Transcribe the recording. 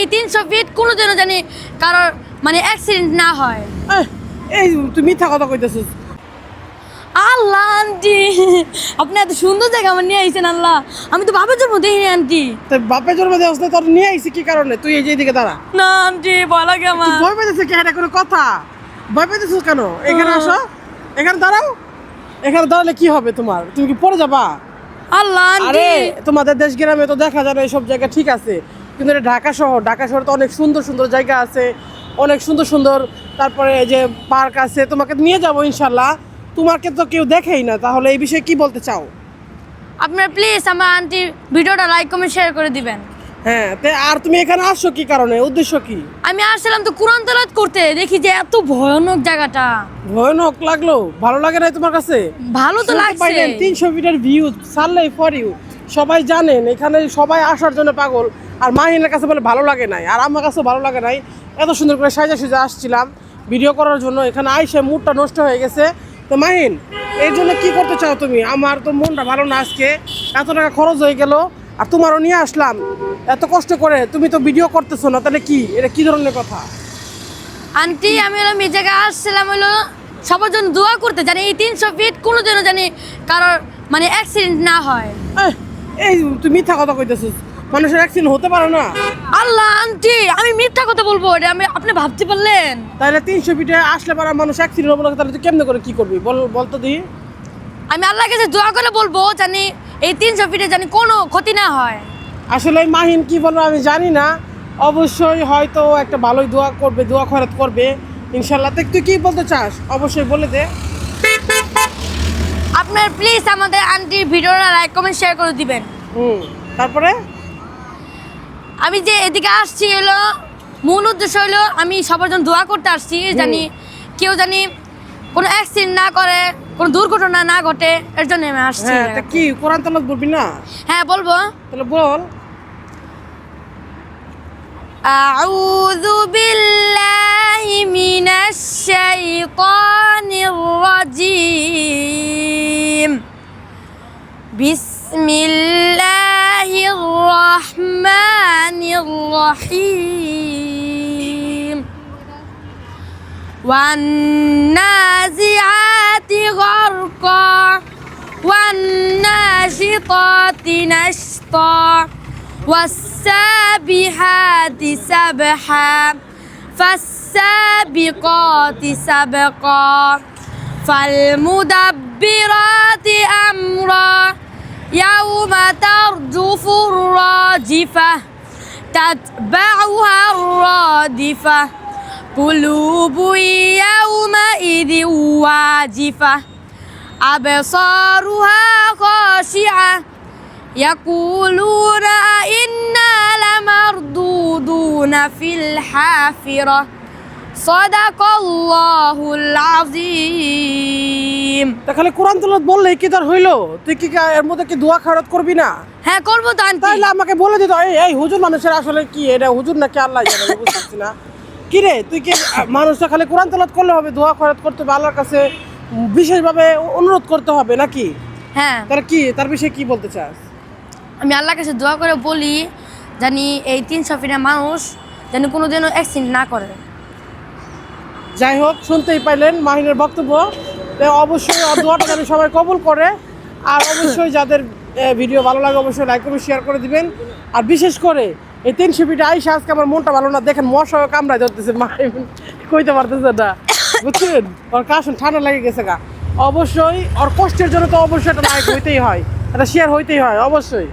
এই তিনশো ফিট কোনো যেন জানি কারোর মানে অ্যাক্সিডেন্ট না হয়। এই তুই মিথ্যা কথা কইতেছিস। আল্লাহ আন্টি। আপনি এত সুন্দর জায়গা আমার নিয়ে আইছেন আল্লাহ। আমি তো বাবার জন্ম দেখিনি আন্টি। তো বাপের জন্ম দেওয়া তোর নিয়ে আইসি কি কারণে? তুই এই যে এদিকে দাঁড়া। না আন্টি লাগে আমার। ভয় পেতেছিস কি? এটা কোনো কথা। ভয় পেতেছিস কেন? এখানে আসো। এখানে দাঁড়াও। এখানে দাঁড়ালে কি হবে তোমার? তুমি কি পড়ে যাবা? আল্লাহ আরে তোমাদের দেশ গ্রামে তো দেখা যায় এইসব জায়গা ঠিক আছে। কিন্তু এটা ঢাকা শহর। ঢাকা শহরে তো অনেক সুন্দর সুন্দর জায়গা আছে অনেক সুন্দর সুন্দর তারপরে এই যে পার্ক আছে তোমাকে নিয়ে যাব ইনশাল্লাহ তোমাকে তো কেউ দেখেই না তাহলে এই বিষয়ে কি বলতে চাও? আপনারা প্লিজ আমার আন্টির ভিডিওটা লাইক কমেন্ট শেয়ার করে দিবেন। হ্যাঁ তে আর তুমি এখানে আসছো কি কারণে? উদ্দেশ্য কি? আমি আসছিলাম তো কোরআন তেলাওয়াত করতে দেখি যে এত ভয়ানক জায়গাটা। ভয়ানক লাগল? ভালো লাগে না তোমার কাছে? ভালো তো লাগছে। তিনশো মিটার ভিউ সারলেই ফর ইউ সবাই জানেন এখানে সবাই আসার জন্য পাগল। আর মাহিনের কাছে বলে ভালো লাগে নাই আর আমার কাছে ভালো লাগে নাই। এত সুন্দর করে সাজা সুজা আসছিলাম ভিডিও করার জন্য। এখানে আইসে মুডটা নষ্ট হয়ে গেছে। তো মাহিন এই জন্য কি করতে চাও তুমি? আমার তো মনটা ভালো না আজকে। এত টাকা খরচ হয়ে গেল আর তোমারও নিয়ে আসলাম। এত কষ্ট করে তুমি তো ভিডিও করতেছো না তাহলে কি? এটা কি ধরনের কথা? আন্টি আমি হলাম এই জায়গায় আসছিলাম হলো সবার জন্য দোয়া করতে জানি এই তিনশো ফিট কোনো যেন জানি কারোর মানে অ্যাক্সিডেন্ট না হয়। এই তুমি মিথ্যা কথা কইতেছিস মানুষের অ্যাক্সিডেন্ট হতে পারে না। আল্লাহ আন্টি আমি মিথ্যা কথা বলব এটা আমি আপনি ভাবতে পারলেন? তাহলে তিনশো ফিটে আসলে পারা মানুষ অ্যাক্সিডেন্ট হব না তাহলে তুই কেমনে করে কি করবি? বল বলতো দি। আমি আল্লাহর কাছে দোয়া করে বলব জানি এই তিনশো ফিটে জানি কোনো ক্ষতি না হয়। আসলে এই মাহিন কি বলব আমি জানি না। অবশ্যই হয়তো একটা ভালোই দোয়া করবে দোয়া খরচ করবে। ইনশাল্লাহ তো তুই কি বলতে চাস? অবশ্যই বলে দে। আপনার প্লিজ আমাদের আন্টির ভিডিওটা লাইক কমেন্ট শেয়ার করে দিবেন। হুম তারপরে? আমি যে এদিকে আসছি হলো মূল উদ্দেশ্য হলো আমি সবার জন্য দোয়া করতে আসছি জানি কেউ জানি কোনো অ্যাক্সিডেন্ট না করে কোনো দুর্ঘটনা না ঘটে এর জন্য আমি আসছি হ্যাঁ তা কি কোরআন তালাত বলবি না হ্যাঁ বলবো তাহলে বল أعوذ بالله من الشيطان الرجيم بسم الرحيم. والنازعات غرقا والناشطات نشطا والسابحات سبحا فالسابقات سبقا فالمدبرات أمرا يوم ترجف الراجفة. تتبعها الرادفة. قلوب يومئذ واجفة. أبصارها خاشعة. يقولون أئنا لمردودون في الحافرة. সদাকল্লাহুল আজিম তা খালি কোরআন তেলাওয়াত বললে কি তার হইল? তুই কি এর মধ্যে কি দোয়া খয়রাত করবি না? হ্যাঁ করব তো তাহলে আমাকে বলে দিত এই হুজুর মানুষের আসলে কি? এটা হুজুর নাকি আল্লাহ জানে বুঝতেছি না। কি রে? তুই কি মানুষটা খালি কোরআন তেলাওয়াত করলে হবে দোয়া খয়রাত করতে হবে আল্লাহর কাছে বিশেষভাবে অনুরোধ করতে হবে নাকি? হ্যাঁ। তার কি তার বিষয়ে কি বলতে চাস? আমি আল্লাহর কাছে দোয়া করে বলি জানি এই তিন সাফিনা মানুষ যেন কোনোদিনও অ্যাক্সিডেন্ট না করে। যাই হোক, শুনতেই পাইলেন মাহিনের বক্তব্য। অবশ্যই দোয়াটা যেন সবাই কবুল করে। আর অবশ্যই যাদের ভিডিও ভালো লাগে, অবশ্যই লাইক করে শেয়ার করে দিবেন। আর বিশেষ করে এই তিনশো ফিটে আইসা আজকে আমার মনটা ভালো না। দেখেন মশা কামড়ায় ধরতেছে মাহিন। কইতে পারতেছে না। বুঝছেন? ওর কাশন ঠান্ডা লেগে গেছে গা। অবশ্যই, ওর কষ্টের জন্য তো অবশ্যই একটা লাইক হইতেই হয়। এটা শেয়ার হইতেই হয়, অবশ্যই।